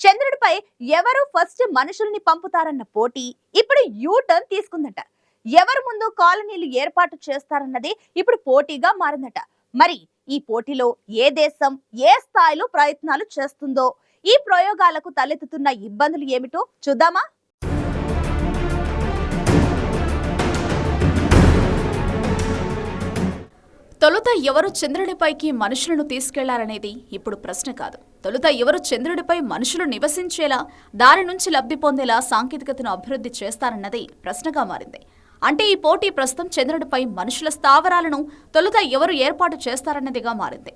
చంద్రుడిపై ఎవరు ఫస్ట్ మనుషుల్ని పంపుతారన్న పోటీ ఇప్పుడు యూ టర్న్ తీసుకుందట. ఎవరు ముందు కాలనీలు ఏర్పాటు చేస్తారన్నది ఇప్పుడు పోటీగా మారిందట. మరి ఈ పోటీలో ఏ దేశం ఏ స్థాయిలో ప్రయత్నాలు చేస్తుందో ఈ ప్రయోగాలకు తలెత్తుతున్న ఇబ్బందులు ఏమిటో చూద్దామా? తొలుత ఎవరు చంద్రుడిపైకి మనుషులను తీసుకెళ్ళారనేది ఇప్పుడు ప్రశ్న కాదు. తొలుత ఎవరు చంద్రుడిపై మనుషులు నివసించేలా దాని నుంచి లబ్ధి పొందేలా సాంకేతికతను అభివృద్ధి చేస్తారన్నది ప్రశ్నగా మారింది. అంటే ఈ పోటీ ప్రస్తుతం చంద్రుడిపై మనుషుల స్థావరాలను తొలుత ఎవరు ఏర్పాటు చేస్తారన్నదిగా మారింది.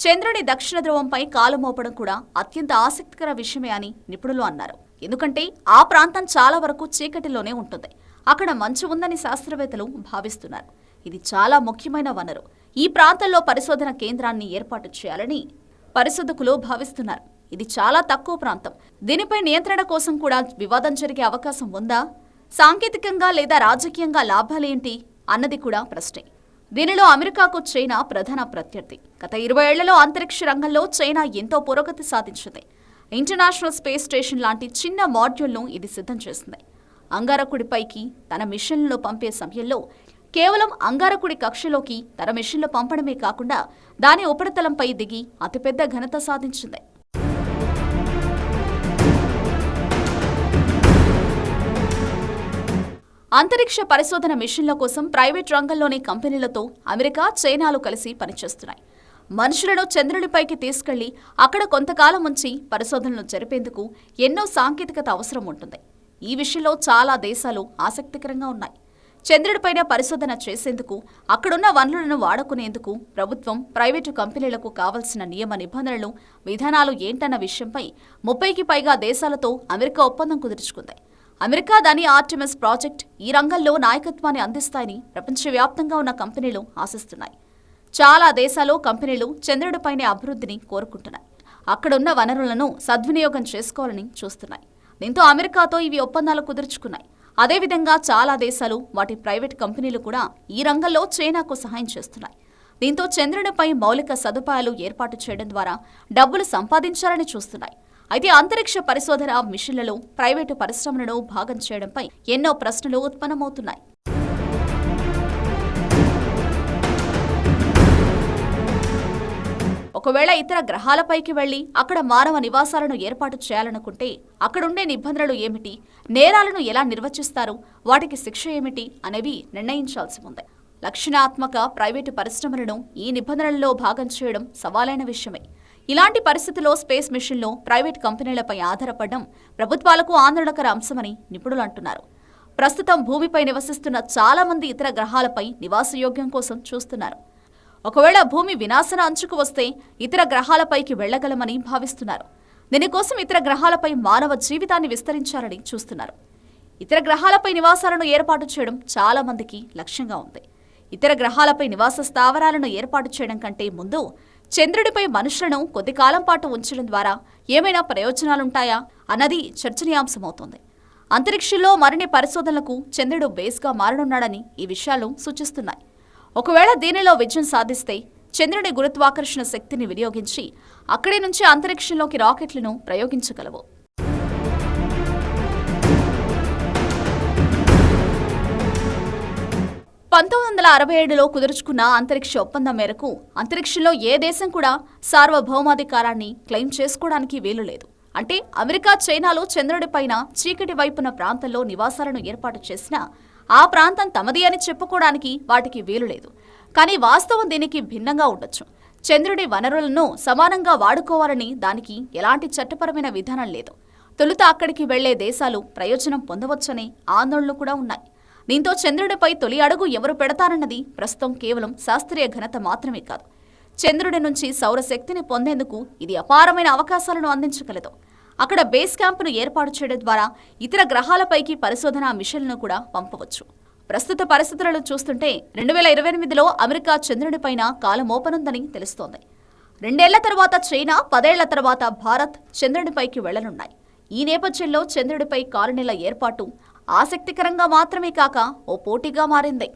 చంద్రుడి దక్షిణ ధ్రువంపై కాలు మోపడం కూడా అత్యంత ఆసక్తికర విషయమే అని నిపుణులు అన్నారు. ఎందుకంటే ఆ ప్రాంతం చాలా వరకు చీకటిలోనే ఉంటుంది. అక్కడ మంచు ఉందని శాస్త్రవేత్తలు భావిస్తున్నారు. ఇది చాలా ముఖ్యమైన వనరు. ఈ ప్రాంతంలో పరిశోధన కేంద్రాన్ని ఏర్పాటు చేయాలని పరిశోధకులు భావిస్తున్నారు. ఇది చాలా తక్కువ ప్రాంతం. దీనిపై నియంత్రణ కోసం కూడా వివాదం జరిగే అవకాశం ఉందా? సాంకేతికంగా లేదా రాజకీయంగా లాభాలేంటి అన్నది కూడా ప్రశ్నే. దీనిలో అమెరికాకు చైనా ప్రధాన ప్రత్యర్థి. గత ఇరవై ఏళ్ళలో అంతరిక్ష రంగంలో చైనా ఎంతో పురోగతి సాధించింది. ఇంటర్నేషనల్ స్పేస్ స్టేషన్ లాంటి చిన్న మాడ్యూల్ను ఇది సిద్ధం చేసింది. అంగారకుడిపైకి తన మిషన్లను పంపే సమయంలో కేవలం అంగారకుడి కక్షలోకి తన మిషన్లు పంపడమే కాకుండా దాని ఉపరితలంపై దిగి అతిపెద్ద ఘనత సాధించింది. అంతరిక్ష పరిశోధన మిషన్ల కోసం ప్రైవేట్ రంగంలోని కంపెనీలతో అమెరికా చైనాలు కలిసి పనిచేస్తున్నాయి. మనుషులను చంద్రుడిపైకి తీసుకెళ్ళి అక్కడ కొంతకాలం ఉంచి పరిశోధనలు జరిపేందుకు ఎన్నో సాంకేతికత అవసరం ఉంటుంది. ఈ విషయంలో చాలా దేశాలు ఆసక్తికరంగా ఉన్నాయి. చంద్రుడిపైన పరిశోధన చేసేందుకు అక్కడున్న వనరులను వాడుకునేందుకు ప్రభుత్వం ప్రైవేటు కంపెనీలకు కావలసిన నియమ నిబంధనలు విధానాలు ఏంటన్న విషయంపై ముప్పైకి పైగా దేశాలతో అమెరికా ఒప్పందం కుదుర్చుకుంది. అమెరికా దాని ఆర్టిమస్ ప్రాజెక్ట్ ఈ రంగంలో నాయకత్వాన్ని అందిస్తాయని ప్రపంచవ్యాప్తంగా ఉన్న కంపెనీలు ఆశిస్తున్నాయి. చాలా దేశాలు కంపెనీలు చంద్రుడిపైనే అభివృద్ధిని కోరుకుంటున్నాయి. అక్కడున్న వనరులను సద్వినియోగం చేసుకోవాలని చూస్తున్నాయి. దీంతో అమెరికాతో ఇవి ఒప్పందాలు కుదుర్చుకున్నాయి. అదేవిధంగా చాలా దేశాలు వాటి ప్రైవేట్ కంపెనీలు కూడా ఈ రంగంలో చైనాకు సహాయం చేస్తున్నాయి. దీంతో చంద్రునిపై మౌలిక సదుపాయాలు ఏర్పాటు చేయడం ద్వారా డబ్బులు సంపాదించాలని చూస్తున్నాయి. అయితే అంతరిక్ష పరిశోధన మిషన్లలో ప్రైవేటు పరిశ్రమలను భాగం చేయడంపై ఎన్నో ప్రశ్నలు ఉత్పన్నమవుతున్నాయి. ఒకవేళ ఇతర గ్రహాలపైకి వెళ్ళి అక్కడ మానవ నివాసాలను ఏర్పాటు చేయాలనుకుంటే అక్కడుండే నిబంధనలు ఏమిటి? నేరాలను ఎలా నిర్వచిస్తారు? వాటికి శిక్ష ఏమిటి? అనేవి నిర్ణయించాల్సి ఉంది. లక్షణాత్మక ప్రైవేటు పరిశ్రమలను ఈ నిబంధనలలో భాగం చేయడం సవాలైన విషయమే. ఇలాంటి పరిస్థితిలో స్పేస్ మిషన్లో ప్రైవేట్ కంపెనీలపై ఆధారపడడం ప్రభుత్వాలకు ఆందోళనకర అంశమని నిపుణులు అంటున్నారు. ప్రస్తుతం భూమిపై నివసిస్తున్న చాలా మంది ఇతర గ్రహాలపై నివాసయోగ్యం కోసం చూస్తున్నారు. ఒకవేళ భూమి వినాశన అంచుకు వస్తే ఇతర గ్రహాలపైకి వెళ్ళగలమని భావిస్తున్నారు. దీనికోసం ఇతర గ్రహాలపై మానవ జీవితాన్ని విస్తరించాలని చూస్తున్నారు. ఇతర గ్రహాలపై నివాసాలను ఏర్పాటు చేయడం చాలా మందికి లక్ష్యంగా ఉంది. ఇతర గ్రహాలపై నివాస స్థావరాలను ఏర్పాటు చేయడం కంటే ముందు చంద్రుడిపై మనుషులను కొద్ది కాలం పాటు ఉంచడం ద్వారా ఏమైనా ప్రయోజనాలుంటాయా అన్నది చర్చనీయాంశమవుతోంది. అంతరిక్షంలో మరిన్ని పరిశోధనలకు చంద్రుడు బేస్గా మారనున్నాడని ఈ విషయాలు సూచిస్తున్నాయి. ఒకవేళ దీనిలో విజయం సాధిస్తే చంద్రుడి గురుత్వాకర్షణ శక్తిని వినియోగించి అక్కడి నుంచి అంతరిక్షంలోకి రాకెట్లను ప్రయోగించగలవు. పంతొమ్మిది వందల అరవై ఏడులో కుదుర్చుకున్న అంతరిక్ష ఒప్పందం మేరకు అంతరిక్షంలో ఏ దేశం కూడా సార్వభౌమాధికారాన్ని క్లెయిమ్ చేసుకోవడానికి వీలు లేదు. అంటే అమెరికా చైనాలు చంద్రుడిపైన చీకటి వైపున ప్రాంతంలో నివాసాలను ఏర్పాటు చేసినా ఆ ప్రాంతం తమది అని చెప్పుకోవడానికి వాటికి వీలు లేదు. కానీ వాస్తవం దీనికి భిన్నంగా ఉండొచ్చు. చంద్రుడి వనరులను సమానంగా వాడుకోవాలని దానికి ఎలాంటి చట్టపరమైన విధానం లేదు. తొలుత అక్కడికి వెళ్ళే దేశాలు ప్రయోజనం పొందవచ్చనే ఆందోళనలు కూడా ఉన్నాయి. దీంతో చంద్రుడిపై తొలి అడుగు ఎవరు పెడతారన్నది ప్రస్తుతం కేవలం శాస్త్రీయ ఘనత మాత్రమే కాదు. చంద్రుడి నుంచి సౌరశక్తిని పొందేందుకు ఇది అపారమైన అవకాశాలను అందించగలదు. అక్కడ బేస్ క్యాంపును ఏర్పాటు చేయడం ద్వారా ఇతర గ్రహాలపైకి పరిశోధన మిషన్లను కూడా పంపవచ్చు. ప్రస్తుత పరిస్థితులను చూస్తుంటే రెండు వేల ఇరవై ఎనిమిదిలో అమెరికా చంద్రుడిపైన కాలమోపనుందని తెలుస్తోంది. రెండేళ్ళ తర్వాత చైనా పదేళ్ళ తర్వాత భారత్ చంద్రుడిపైకి వెళ్ళనున్నాయి. ఈ నేపథ్యంలో చంద్రుడిపై కాలనీల ఏర్పాటు ఆసక్తికరంగా మాత్రమే కాక ఓ పోటీగా మారింది.